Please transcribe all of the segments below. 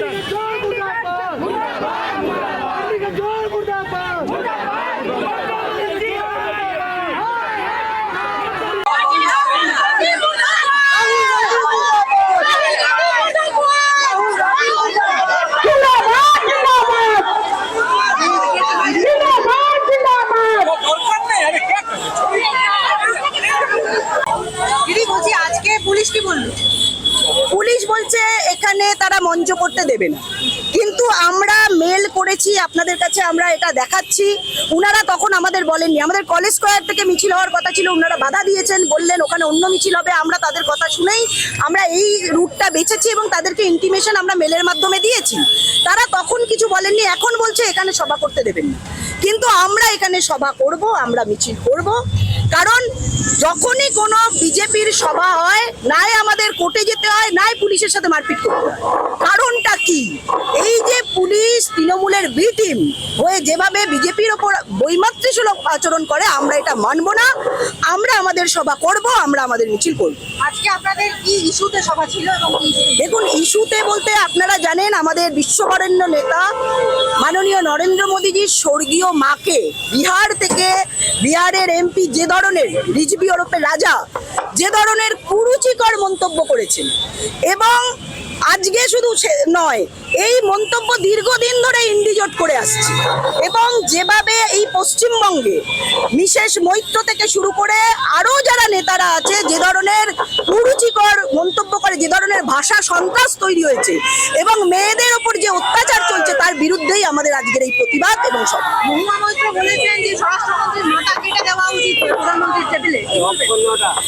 London. বলছে, এখানে তারা মঞ্চ করতে দেবে না। কিন্তু আমরা মেল করেছি, আপনাদের কাছে আমরা এটা দেখাচ্ছি। উনারা তখন আমাদের বলেননি। আমাদের কলেজ স্কোয়ার থেকে মিছিল হওয়ার কথা ছিল, উনারা বাধা দিয়েছেন, বললেন ওখানে অন্য মিছিল হবে, আমরা তাদের কথা শুনেই আমরা এই রুটটা বেছেছি এবং তাদেরকে ইন্টিমেশন আমরা মেলের মাধ্যমে দিয়েছি। তারা তখন কিছু বলেননি, এখন বলছে এখানে সভা করতে দেবেন না। কিন্তু আমরা এখানে সভা করব, আমরা মিছিল করব। কারণ যখনই কোনো বিজেপির সভা হয়, নাই আমাদের কোর্টে যেতে হয়, নাই পুলিশের সাথে মারপিট করতে হয়। কারণটা কি? এই যে পুলিশ তৃণমূলের বি টিম হয়ে যেভাবে বিজেপির ওপর বৈমাতৃসুলভ আচরণ করে আমরা এটা মানব না। আমরা আমাদের সভা করব আমরা আমাদের মিছিল করব। আজকে আপনাদের কি ইস্যুতে সভা ছিল এবং দেখুন ইস্যুতে বলতে আপনারা জানেন আমাদের বিশ্ববরেণ্য নেতা মাননীয় নরেন্দ্র মোদীজির স্বর্গীয় মাকে বিহার থেকে বিহারের এমপি যে ধরনের রিজবি ওরফে রাজা যে ধরনের কুরুচিকর মন্তব্য করেছেন। এবং আজকে শুধু নয়, এই মন্তব্য দীর্ঘদিন ধরে ইন্ডিজোট করে আসছে। এবং যেভাবে এই পশ্চিমবঙ্গে বিশেষ মৈত্র থেকে শুরু করে আরও যারা নেতারা আছে, যে ধরনের কুরুচিকর মন্তব্য করে, যে ধরনের ভাষা সন্ত্রাস তৈরি হয়েছে, এবং মেয়েদের ওপর যে অত্যাচার চলছে, তার বিরুদ্ধেই আমাদের আজকের এই প্রতিবাদ এবং সব মহুয়া মৈত্র বলেছেন যে স্বরাষ্ট্রমন্ত্রীর মাথা কেটে দেওয়া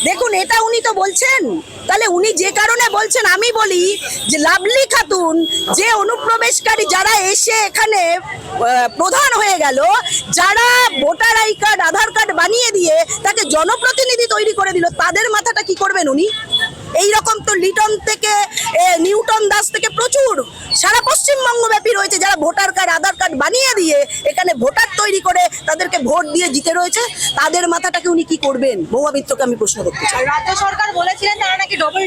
দেখুন, এটা উনি তো বলছেন। তাহলে উনি যে কারণে বলছেন, আমি বলি যে লাভলি খাতুন যে অনুপ্রবেশকারী যারা এসে এখানে প্রধান হয়ে গেল, যারা voter I card, Aadhaar card বানিয়ে দিয়ে তাকে জনপ্রতিনিধি তৈরি করে দিল, তাদের মাথাটা কি করবেন উনি? এই রকম তো লিটন থেকে নিউটন দাস থেকে প্রচুর। সারা পশ্চিমবঙ্গ ব্যাপী রয়েছে যারা ভোটার কার্ড, আধার কার্ড বানিয়ে দিয়ে এখানে ভোটার তৈরি করে তাদেরকে ভোট দিয়ে জিতে রয়েছে। তাদের মাথাটাকে উনি কি করবেন? মহুয়া আমি প্রশ্ন করতে চাই। রাজ্য সরকার বলেছিলেন তারা নাকি ডবল